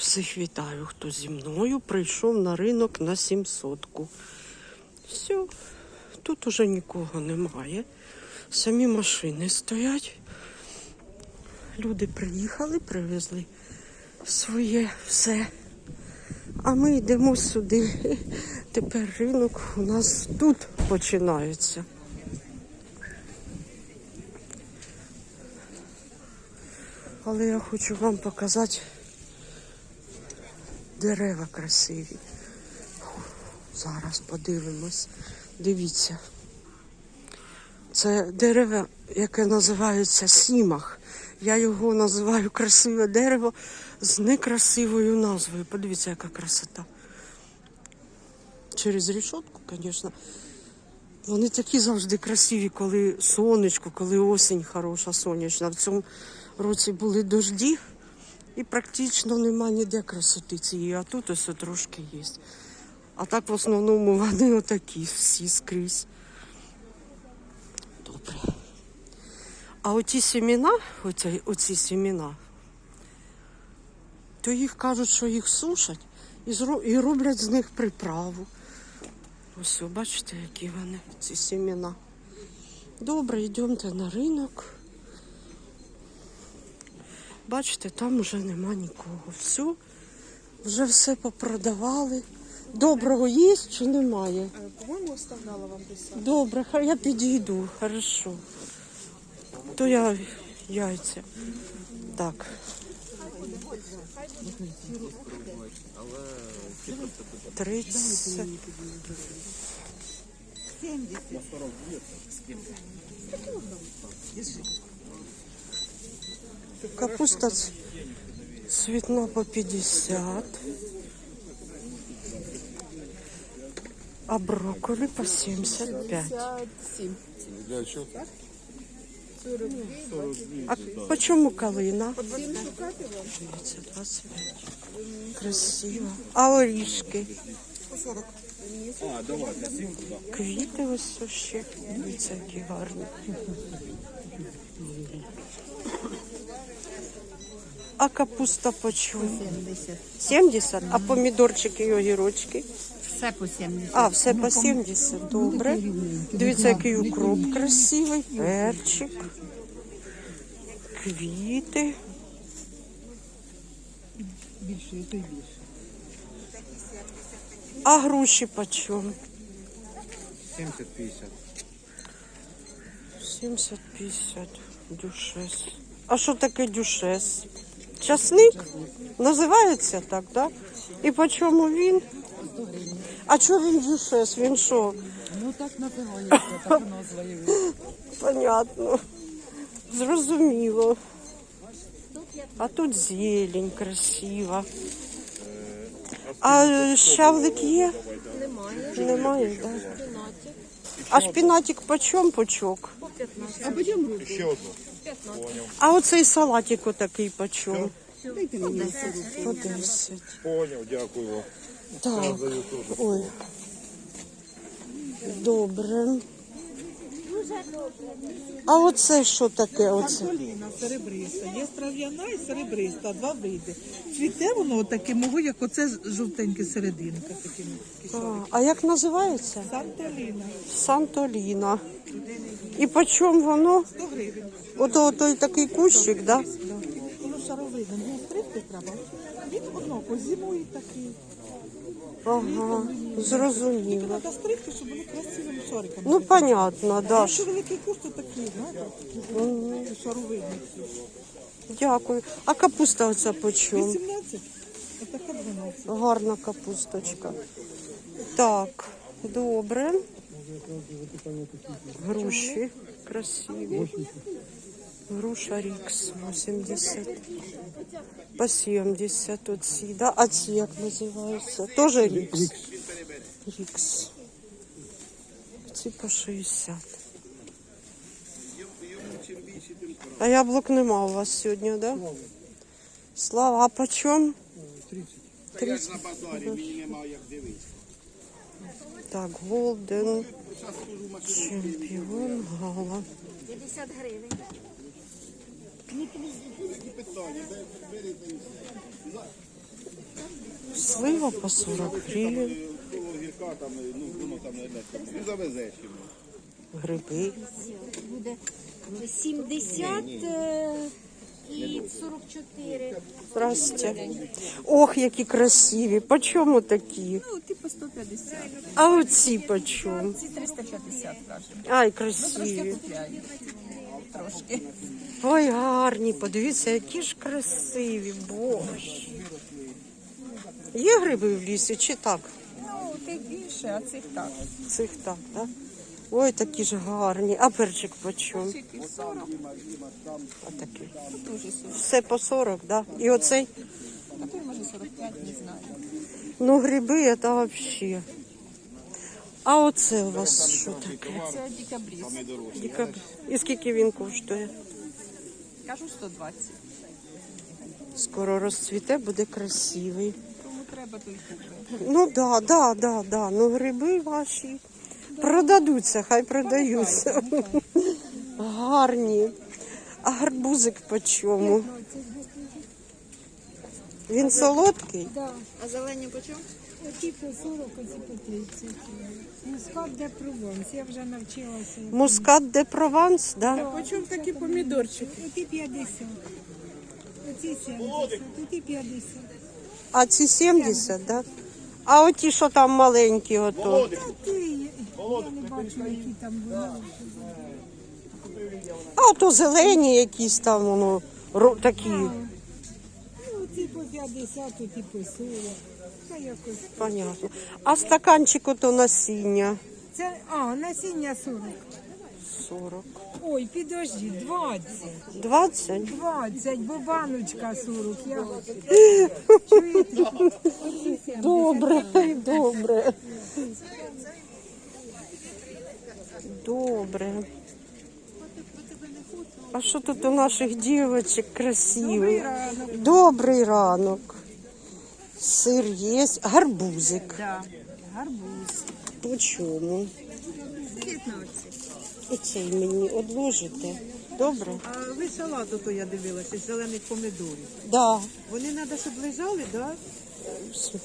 Всіх вітаю, хто зі мною прийшов на ринок на 700-ку. Все, тут уже нікого немає. Самі машини стоять. Люди приїхали, привезли своє все. А ми йдемо сюди. Тепер ринок у нас тут починається. Але я хочу вам показати дерева красиві. Зараз подивимось. Дивіться. Це дерево, яке називається сімах. Я його називаю красиве дерево з некрасивою назвою. Подивіться, яка красота. Через рішотку, звісно. Вони такі завжди красиві, коли сонечко, коли осінь хороша, сонячна. В цьому році були дожді і практично нема ніде красоти цієї, а тут ось трошки є. А так в основному вони отакі всі скрізь. Добре. А оті семена, оці, оці семена, то їх кажуть, що їх сушать і, і роблять з них приправу. Ось, бачите, які вони, ці семена. Добре, йдемте на ринок. Бачите, там вже нема нікого. Все, вже все попродавали. Доброго є чи немає? Е, По-моєму, оставляла вам писати. Добре, хай я підійду, хорошо. То я яйця. Так. Тридцять. Капуста ц- цветна по 50. А брокколи по 75. 57. А по чому калина? Дивіться, 25. Красиво. А орішки? Квіти ось ще. Дивіться, які гарні. А капуста по чому? 70. 70? А помідорчики і огірочки? Все по 70. А, все по 70, добре. Дивіться, який укроп красивий, перчик, квіти. Більше, і більше. А груші по чому? 70-50. 70-50 дюшес. А що таке дюшес? Часник? Називається так, так? Да? І по чому він? А чого він дюшес? Він що? Ну так називається, так назва його. Понятно. Зрозуміло. А тут зелень красива. А щавлик є? Немає. Немає, так. А шпінатик по чому пучок? Ще одну. А оцей салатик отакий почув. По 10. Поняв, дякую вам. Так. Ой. Добре. А оце що таке? Оце? Соліна, серебриста. Є трав'яна і серебриста, два види. Цвіте воно таке, мого, як оце жовтеньке серединка. Такі, А, а як називається? Сантоліна. Сантоліна. І по чому воно? 100 гривень. Ото той такий кущик, да? Да. Воно шаровидне. Ну, стригти треба. Він однаково зимою такий. Ага, зрозуміло. Треба стригти, щоб вони красивими шариками. Ну, понятно, да. Якщо великий куст, то такий, знаєте, шаровидний. Дякую. А капуста оця по чому? 18, а така 12. Гарна капусточка. Так, добре. Груші красиві. Груша Рікс 80. По 70 оці, да? А ці як називаються? Тоже Рікс. Рікс. Ці по 60. А яблук нема у вас сьогодні, да? Слава, а по чому? 30. Так, Голден, чемпіон, гала. 50 гривень. Слива по 40 гривень, ну, гриби. буде 70 е, і 44. Здрасте. Ох, які красиві. По чому такі? Ну, типу 150. А оці по чому? Ці 350, кажемо. Ай, Трошки красиві. Трошки. Ой, гарні, подивіться, які ж красиві, боже. Є гриби в лісі чи так? Ну, тих більше, а цих так. Цих так, так? Ой, такі ж гарні. А перчик по чому? Чики 40, А такий. дуже 40. Все по 40, да? І оцей? Такий може 45, не знаю. Ну, гриби це взагалі. А оце у вас що таке? Це декабріст. Дікаб- І скільки він коштує? Кажу 120. Скоро розцвіте, буде красивий. Кому треба, то й купить. Ну да, да, да, да. Ну гриби ваші продадуться, хай продаються. Гарні. А гарбузик по чому? Він солодкий? А зелені по чому? Оті по 40, оці по 30. Мускат де Прованс, я вже навчилася. Мускат де Прованс, да? По чому такі помідорчики? Оті 50. Оці 70, оті 50. А ці 70, да? А оті, що там маленькі, ото. Та ти, я не бачу, які там були. А ото зелені якісь там, воно ро- такі. Ну, оці по 50, оті по 40. Якось. Понятно. А стаканчик ото насіння. Це, а, насіння 40. 40. Ой, підожди, 20. 20? 20, бо баночка 40. Я... Чуєте? Добре, добре. Добре. А що тут у наших дівчаток красивих? Добрий ранок. Сир є, гарбузик. Да. Гарбуз. По чому? 15. І цей мені одложите. Добре? А ви салату, то я дивилася, з зелених помідорів. Да. Вони треба, щоб лежали, да? В с- в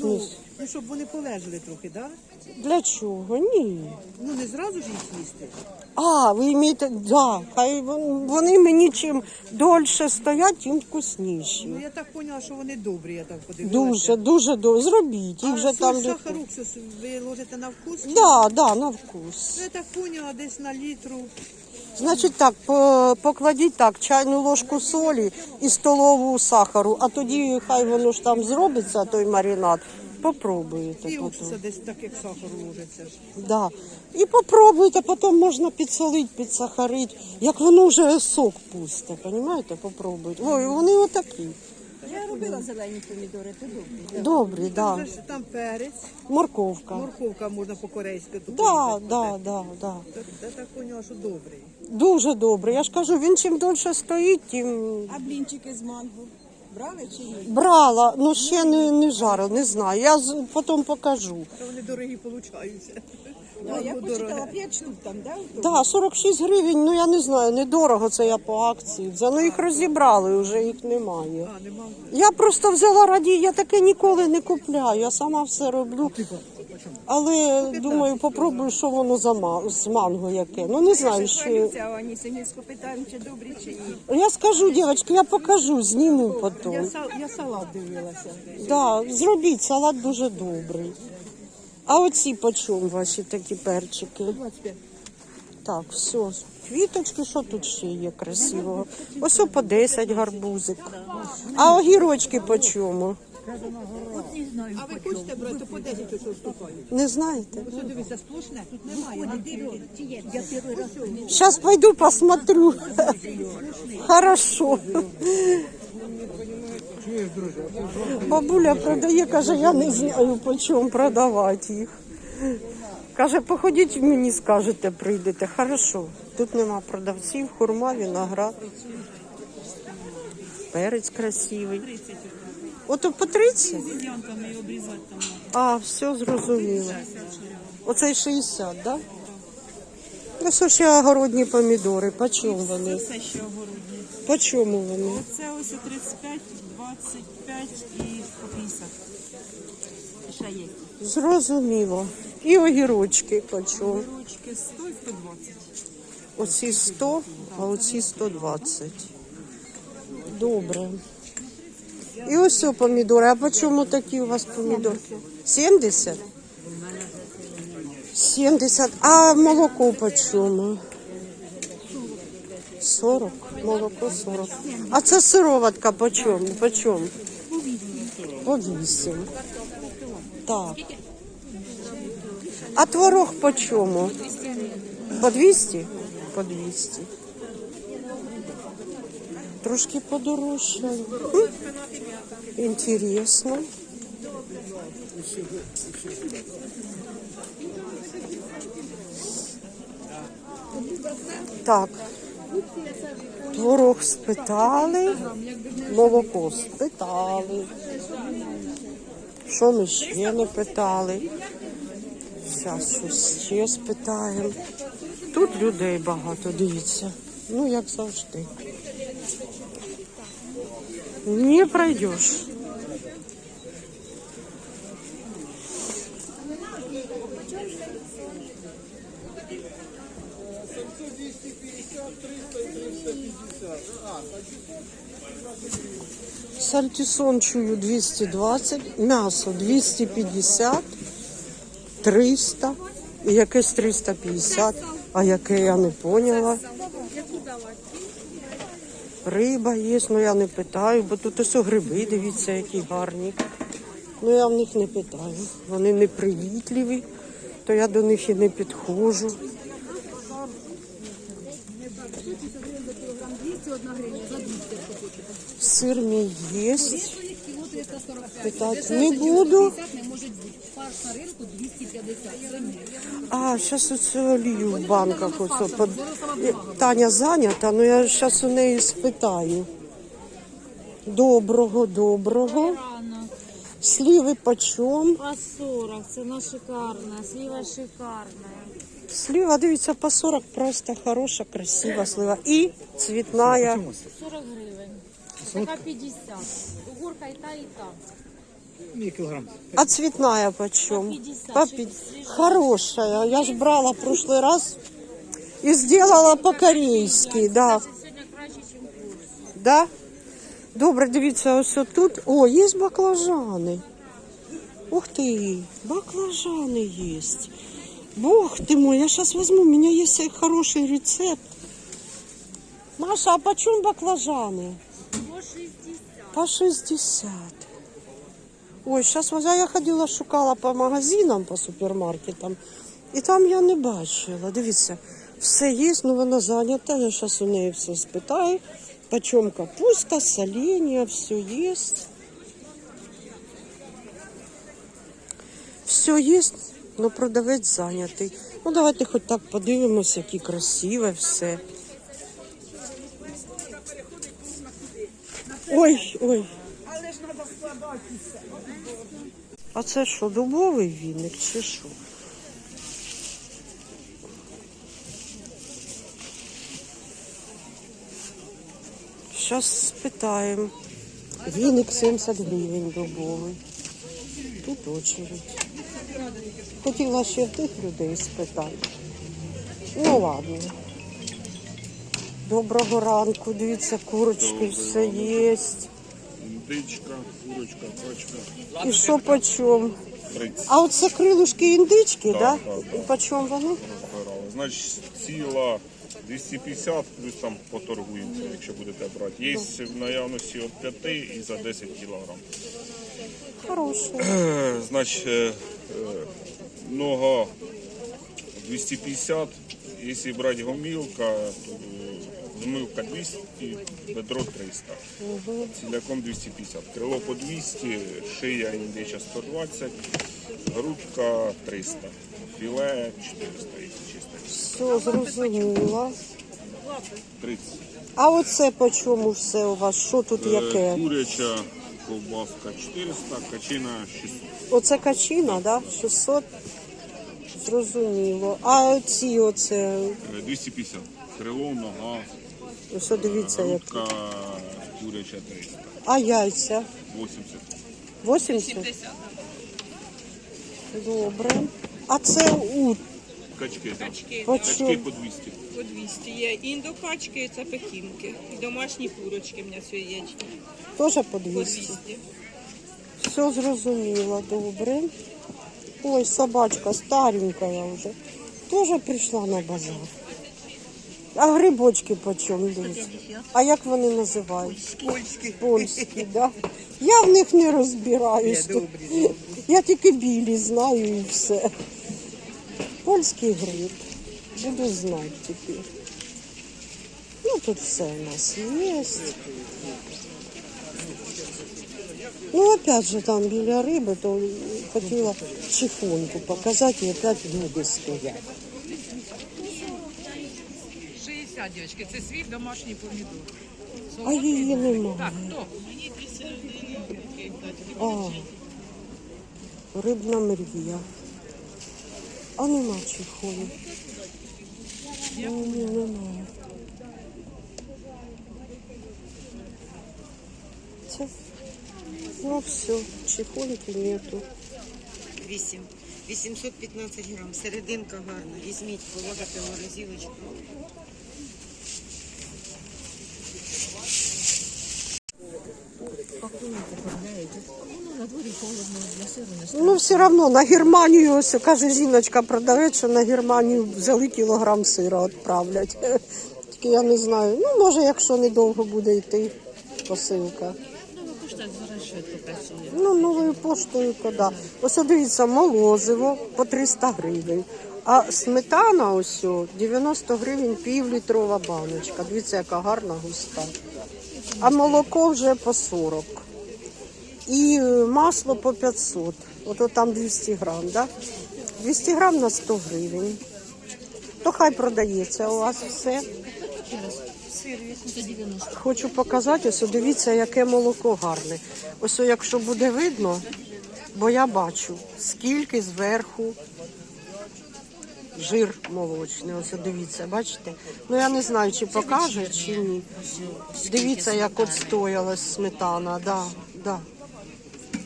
Ну, смис- ну, щоб вони полежали трохи, да? Для чого? Ні. Ну не зразу ж їх їсти. А, ви маєте, да, хай вон- вони мені чим дольше стоять, тим вкусніші. Ну я так поняла, що вони добрі, я так подивилася. Дуже, дуже добре. Зробіть. Їх А вже там. сахар, уксус ви ложите на вкус? Да, да, на вкус. Ну, Я так поняла, десь на літру. Значить так, по- покладіть так, чайну ложку солі і столову сахару, а тоді хай воно ж там зробиться, той маринад. Попробуйте. І потім. уксуса десь так, як сахар ложиться. Да. І попробуйте, потім можна підсолити, підсахарити. Як воно вже сок пусте, розумієте? Попробуйте. Ой, вони отакі. Я робила зелені помідори, то добре. Добрі, Там, да. там перець, Морковка. морковка можна по-корейськи. Да, да, да, да. Так поняла, що добрий. Дуже добре. Я ж кажу, він чим довше стоїть, тим А блінчики з манго брали чи ні? брала, ну ще не, не жарила, не знаю. Я з- потім покажу. Та вони дорогі получаються. Да, я почитала дороге. 5 штук там, да? Так, 46 гривень, ну я не знаю, недорого це я по акції взяла. Їх розібрали, вже їх немає. А, нема. Я просто взяла раді, я таке ніколи не купляю, я сама все роблю. Але думаю, попробую, що воно за ма- з манго яке. Ну не знаю, що. Вони чи добрі, чи ні. Я скажу, дівчатки, я покажу, зніму потім. Я, сал, я салат дивилася. Да, зробіть салат дуже добрий. А оці по чому ваші такі перчики? 25. Так, все. Квіточки, що тут ще є красивого? Ось по 10 гарбузик. А огірочки по чому? А ви хочете брати, по 10 ось вступають. Не знаєте? Ось дивіться, сплошне, тут немає. Я перший раз. Сейчас пойду посмотрю. Хорошо. Бабуля продає, каже, я не знаю, по чому продавати їх. Каже, походіть мені скажете, прийдете. Хорошо. Тут нема продавців, хурма, виноград. Перець красивий. Ото по 30? А, все зрозуміло. Оцей 60, так? Да? Ось ще огородні помідори. По чому вони? Все ще огородні. По чому вони? Це ось 35, 25 і по 50. Ще є. Зрозуміло. І огірочки по чому? Ручки 100 і 120. Оці 100, а оці 120. Добре. І ось помідори. А по чому такі у вас помідори? 70? 70. А молоко по чому? 40. Молоко 40. А це сироватка по чому? По чому? По 8. Так. А творог по чому? По 200? По 200. Трошки подорожчало. Інтересно. Так. Творог спитали, молоко спитали. Що ми ще не питали? Зараз щось ще спитаємо. Тут людей багато, дивіться. Ну, як завжди. Не пройдеш. Сальтисон чую 220, м'ясо 250, 300 і якесь 350, а яке я не поняла. Риба є, ну я не питаю, бо тут ось гриби, дивіться, які гарні. Ну я в них не питаю. Вони непривітливі, то я до них і не підходжу. Сир мій є. Питати не буду. А, зараз оцю олію в банках. Оце. под- Е, Таня зайнята, ну я зараз у неї спитаю. Доброго, доброго. Сливи почем? По 40, цена шикарная, слива шикарная. Слива, дивіться, по 40 просто хороша, красива слива. І цвітная. 40 гривень. Така 50. Угорка і та, і та. А цветная почем? 50, По шесть, пи- свежая. Хорошая. Я ж брала в прошлый раз и сделала по-корейски, да. Сьогодні краще, ніж курс. Да? Добре, дивіться, ось тут. О, є баклажани. Ух ти, баклажани є. Бог ти мой, я сейчас возьму, у меня есть хороший рецепт. Маша, а почем баклажаны? По 60. По 60. Ой, сейчас я ходила, шукала по магазинам, по супермаркетам, і там я не бачила. Дивіться, все є, ну вона зайнята. Я зараз у неї все спитаю. Почем капуста, соленья, все є. Все є, але продавець зайнятий. Ну, давайте хоч так подивимося, які красиве все. Ой, ой. А це що, дубовий віник чи що? Зараз спитаємо. Віник 70 гривень дубовий. Тут очередь. Хотіла ще в тих людей спитати. Ну ладно. Доброго ранку, дивіться, курочки все є. Індичка, курочка, качка. І що по чому? 30 А оце крилушки індички, так? Да? так, І по чому вони? розбирали. Значить, ціла 250, плюс там поторгуємося, якщо будете брати. Є в наявності від 5 і за 10 кілограм. Хороші. Значить, е, е, нога 250, якщо брати гомілка, то е, 200, бедро 300. Ціляком 250. Крило по 200, шия індича 120, грудка 300, філе 400, якщо чисто. Все, зрозуміла. 30. А оце по чому все у вас? Що тут Е, яке? Куряча ковбаска 400, качина 600. Оце качина, да? 600. зрозуміло. А ці оце, Е, 250. Крило, нога, ось дивіться, як. куряча 300. А яйця? 80. 80? Добре. А це у Качки. так. по Качки чому? по 200. По 200 є індокачки, це пекінки. І домашні курочки в мене яєчні. Теж по По 200. 200. Все зрозуміло, добре. Ой, собачка старенькая вже. Тоже прийшла на базар. А грибочки по чому дивіться? А як вони називаються? Польські. Польські, да? Я в них не розбираюсь. Я тільки білі знаю і все. Польський гриб. Буду знати тепер. Ну, тут все у нас є. Ну, опять же, там біля риби, то хотіла чехонку показати, і опять люди стоять. 60, дівчатки, це свій домашній помідор. А її немає. Так, хто? А, рибна мрія. А нема чехолу. Ні, ні, немає. Це, ну все, чехольки нету. 8. 815 грам. Серединка гарна. Візьміть, положите в морозилочку. Ну, все равно на Германію, ось каже жіночка, продавець, що на Германію взяли кілограм сира відправлять. Тільки я не знаю. Ну, може, якщо недовго буде йти посилка. Ну, новою поштою, то да. Ось дивіться, молозиво по 300 гривень. А сметана ось 90 гривень півлітрова баночка. Дивіться, яка гарна густа. А молоко вже по 40. І е, масло по 500. Ото там 200 грам, да? 200 грам на 100 гривень. То хай продається у вас все. Хочу показати, ось дивіться, яке молоко гарне. Ось якщо буде видно, бо я бачу, скільки зверху жир молочний. Ось дивіться, бачите? Ну я не знаю, чи покаже, чи ні. Дивіться, як от стоялась сметана, да, да.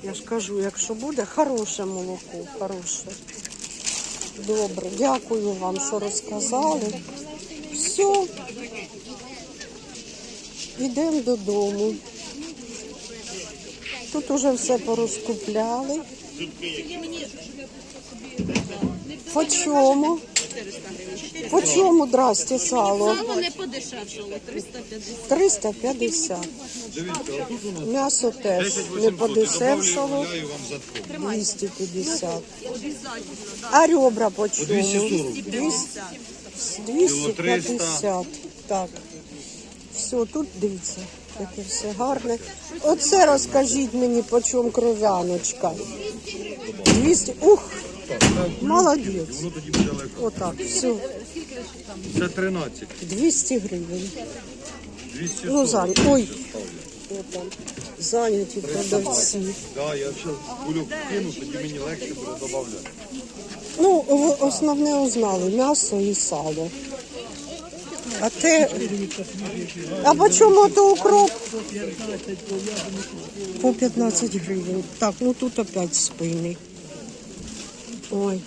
Я ж кажу, якщо буде, хороше молоко, хороше. Добре, дякую вам, що розказали. Все. Йдемо додому. Тут уже все порозкупляли. По чому? По чому, здрасте, сало? Сало не подешевшало, 350. 350. М'ясо теж не подешевшало. 250. А ребра по чому? 240. 250. Так. Все, тут дивіться, яке все гарне. Оце розкажіть мені, по чому кров'яночка. 200. Ух! Молодець. Воно тоді буде легко. Отак, все. Це 13. 200 гривень. 200 Ну, зайняті. Ой. Зайняті продавці. Да, я зараз кульок кину, тоді мені легше буде додавати. Ну, в- основне узнали м'ясо і сало. А те. А по чому то укроп? По 15 гривень. Так, ну тут опять спини. Ой.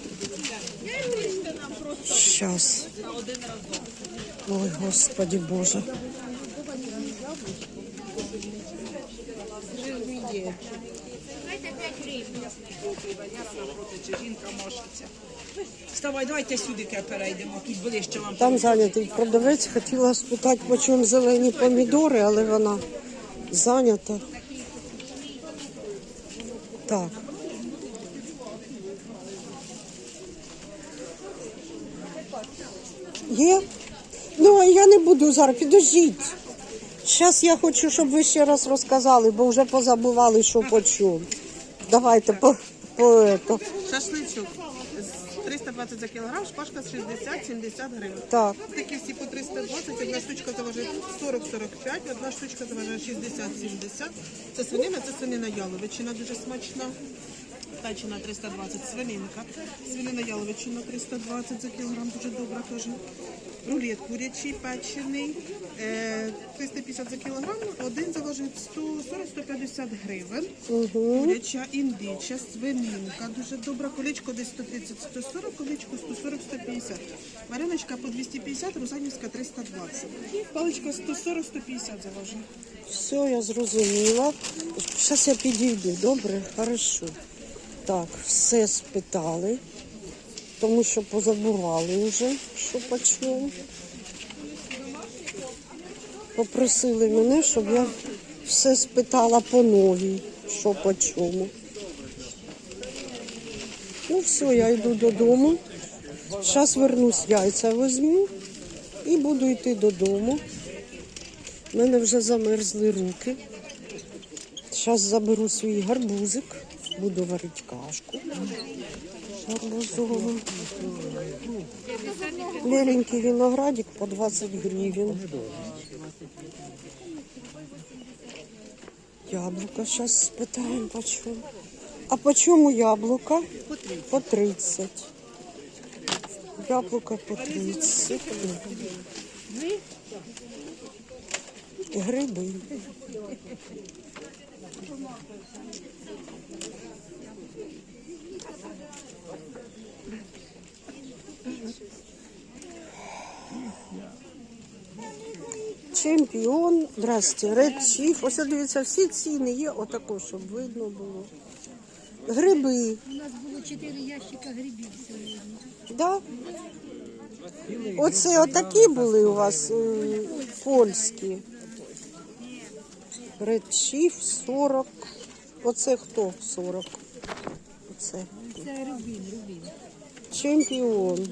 Щас. Ой, Господи Боже. Вставай, давайте сюди перейдемо, тут ближче вам. Там зайнятий продавець. Хотіла спитати, по чому зелені помідори, але вона зайнята. Так. Є? Ну, а я не буду зараз, підождіть. Зараз я хочу, щоб ви ще раз розказали, бо вже позабували, що по чому. Давайте по, по, ето. Шашличок. 320 за кілограм, шпажка 60-70 гривень. Так. Такі всі по 320, одна штучка заважить 40-45, одна штучка заважає 60-70. Це свинина, це свинина яловичина, дуже смачна. Печена 320, свининка. Свинина яловичина 320 за кілограм, дуже добра теж. Рулет курячий, печений, е, 350 за кілограм, один заложить 140-150 гривень. Куряча, індича, свининка, дуже добра. Колечко десь 130-140, колечко 140-150. Вареночка по 250, Рузанівська 320. Паличка 140-150 заложена. Все, я зрозуміла. Зараз я підійду, добре, хорошо. Так, все спитали, тому що позабували вже, що по чому. Попросили мене, щоб я все спитала по новій, що по чому. Ну все, я йду додому. Зараз вернусь, яйця візьму і буду йти додому. У мене вже замерзли руки. Зараз заберу свій гарбузик, буду варити кашку. Гарбузову. Меленький виноградик по 20 гривень. Яблука зараз спитаємо по. А по чому яблука? По 30. Яблука по 30. Гриби. Чемпіон, здрасте, Ред Чіф. Ось дивіться, всі ціни є, отако, щоб видно було. Гриби. У нас було 4 ящика грибів сьогодні. Да? Оце отакі були у вас е, польські. Редчіф 40. Оце хто 40? Оце. Це рубін, рубін. Чемпіон.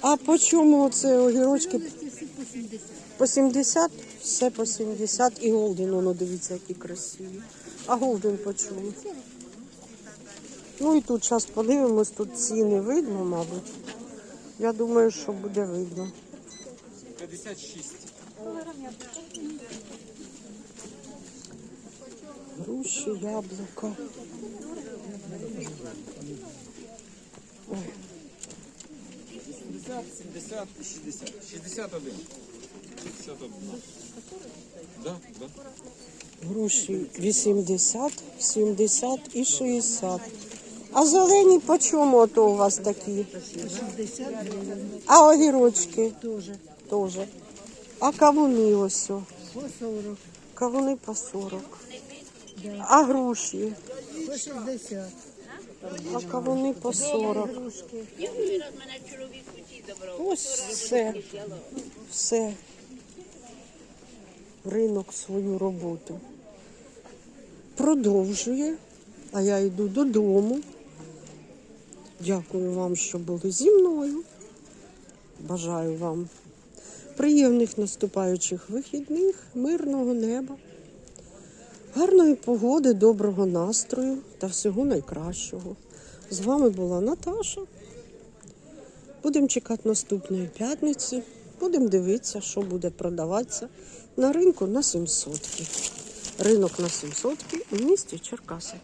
А по чому оце огірочки? По 70. По 70? Все по 70. І голден, воно дивіться, які красиві. А голден по чому? Ну і тут зараз подивимось, тут ціни видно, мабуть. Я думаю, що буде видно. 56. Груші, яблука. Ой, 70, 70 і 60. 61. 61. Да, да. груші 80, 70 і 60. А зелені по чому ото у вас такі? 60. А огірочки теж. А кавуни ось. По 40. Кавуни по 40. А груші? По 60. А кавуни по 40. Ось все. Все. Ринок свою роботу. Продовжує, а я йду додому. Дякую вам, що були зі мною. Бажаю вам приємних наступаючих вихідних, мирного неба, гарної погоди, доброго настрою та всього найкращого. З вами була Наташа. Будемо чекати наступної п'ятниці. Будемо дивитися, що буде продаватися на ринку на 700. Ринок на 700 у місті Черкаси.